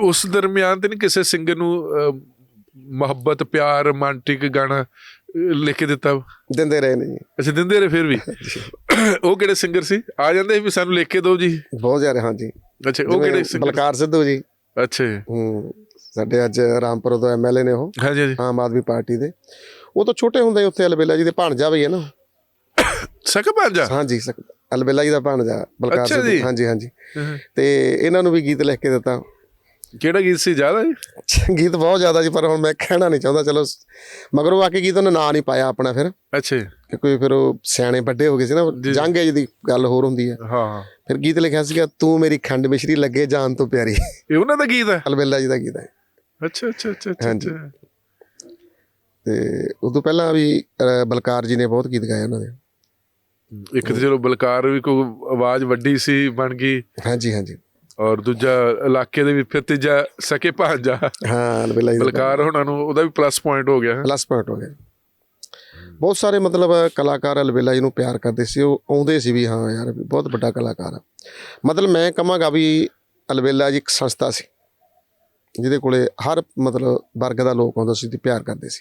ਉਸ ਦਰਮਿਆਨ ਤੇ ਨਹੀਂ ਕਿਸੇ ਸਿੰਗਰ ਨੂੰ ਮੁਹੱਬਤ ਪਿਆਰ ਰੋਮਾਂਟਿਕ ਗਾਣਾ ਲਿਖ ਕੇ ਦਿੱਤਾ? ਦਿੰਦੇ ਰਹੇ ਨੇ ਅੱਛਾ ਦਿੰਦੇ ਰਹੇ ਫਿਰ ਵੀ? ਉਹ ਕਿਹੜੇ ਸਿੰਗਰ ਸੀ? ਆ ਜਾਂਦੇ ਸੀ ਵੀ ਸਾਨੂੰ ਲਿਖ ਕੇ ਦਿਓ ਜੀ? ਬਹੁਤ ਜ਼ਿਆਦਾ ਹਾਂਜੀ। ਅੱਛਾ ਉਹ ਕਿਹੜੇ ਸਿੰਗਰ ਬਲਕਾਰ ਸਿੱਧੂ ਜੀ। ਅੱਛਾ। ਹੂੰ ਸਾਡੇ ਅੱਜ ਰਾਮਪੁਰ ਤੋਂ ਐਮਐਲਏ ਨੇ ਉਹ। ਹਾਂਜੀ ਹਾਂਜੀ। ਆਮ ਆਦਮੀ ਪਾਰਟੀ ਦੇ। ਉਹ ਤਾਂ ਛੋਟੇ ਹੁੰਦੇ ਉੱਥੇ ਅਲਬੇਲਾ ਜੀ ਦੇ ਭਾਣਜਾ ਵੀ ਹੈ ਨਾ। ਸਕਾ ਪੰਜਾ ਹਾਂਜੀ ਸਕ- ਅਲਬੇਲਾ ਜੀ ਦਾ ਭਾਣਜਾ ਬਲਕਾਰ। ਸਿੱਧੂ। ਹਾਂਜੀ ਹਾਂਜੀ। ਤੇ ਇਹਨਾਂ ਨੂੰ ਵੀ ਗੀਤ ਲਿਖ ਕੇ ਦਿੱਤਾ। ਕਿਹੜਾ ਗੀਤ ਸੀ ਜ਼ਿਆਦਾ ਗੀਤ ਬਹੁਤ ਜ਼ਿਆਦਾ ਜੀ ਪਰ ਹੁਣ ਮੈਂ ਕਹਿਣਾ ਨਹੀਂ ਚਾਹੁੰਦਾ ਚਲੋ ਮਗਰ ਉਹ ਆਕੇ ਗੀਤ ਉਹਨੇ ਨਾਂ ਨਹੀਂ ਪਾਇਆ ਆਪਣਾ ਫਿਰ। ਅੱਛਾ। ਕਿਉਂਕਿ ਫਿਰ ਉਹ ਸਿਆਣੇ ਵੱਡੇ ਹੋ ਗਏ ਸੀ ਨਾ ਜੰਗ ਏਜ ਦੀ ਗੱਲ ਹੋਰ ਹੁੰਦੀ ਹੈ। ਹਾਂ ਫਿਰ ਗੀਤ ਲਿਖਿਆ ਸੀਗਾ ਤੂੰ ਮੇਰੀ ਖੰਡ ਮਿਸ਼ਰੀ ਲੱਗੇ ਜਾਨ ਤੋਂ ਪਿਆਰੀ। ਇਹ ਉਹਨਾਂ ਦਾ ਗੀਤ ਹੈ? ਅਲਬੇਲਾ ਜੀ ਦਾ ਗੀਤ ਹੈ। ਅੱਛਾ ਅੱਛਾ ਅੱਛਾ ਅੱਛਾ ਹਾਂਜੀ। ਤੇ ਉਦੋਂ ਪਹਿਲਾਂ ਵੀ ਬਲਕਾਰ ਜੀ ਨੇ ਬਹੁਤ ਗੀਤ ਗਾਏ ਉਹਨਾਂ ਦੇ। ਇੱਕ ਤਾਂ ਚਲੋ ਬਲਕਾਰ ਵੀ ਕੋਈ ਆਵਾਜ਼ ਵੱਡੀ ਸੀ ਬਣ ਗਈ। ਹਾਂਜੀ ਹਾਂਜੀ। ਔਰ ਦੂਜਾ ਇਲਾਕੇ ਦੇ ਵੀ ਫਿਰ ਤੀਜਾ ਸਕੇ ਭਾਂਜਾ। ਹਾਂ ਦਾ ਬਲਕਾਰ ਉਹਨਾਂ ਨੂੰ ਉਹਦਾ ਵੀ ਪਲੱਸ ਪੁਆਇੰਟ ਹੋ ਗਿਆ। ਪਲੱਸ ਪੁਆਇੰਟ ਹੋ ਗਿਆ। ਬਹੁਤ ਸਾਰੇ ਮਤਲਬ ਕਲਾਕਾਰ ਅਲਬੇਲਾ ਜੀ ਨੂੰ ਪਿਆਰ ਕਰਦੇ ਸੀ ਉਹ ਆਉਂਦੇ ਸੀ ਵੀ ਹਾਂ ਯਾਰ ਬਹੁਤ ਵੱਡਾ ਕਲਾਕਾਰ ਆ। ਮਤਲਬ ਮੈਂ ਕਹਾਂਗਾ ਵੀ ਅਲਬੇਲਾ ਜੀ ਇੱਕ ਸੰਸਥਾ ਸੀ ਜਿਹਦੇ ਕੋਲੇ ਹਰ ਮਤਲਬ ਵਰਗ ਦਾ ਲੋਕ ਆਉਂਦਾ ਸੀ ਤੇ ਪਿਆਰ ਕਰਦੇ ਸੀ।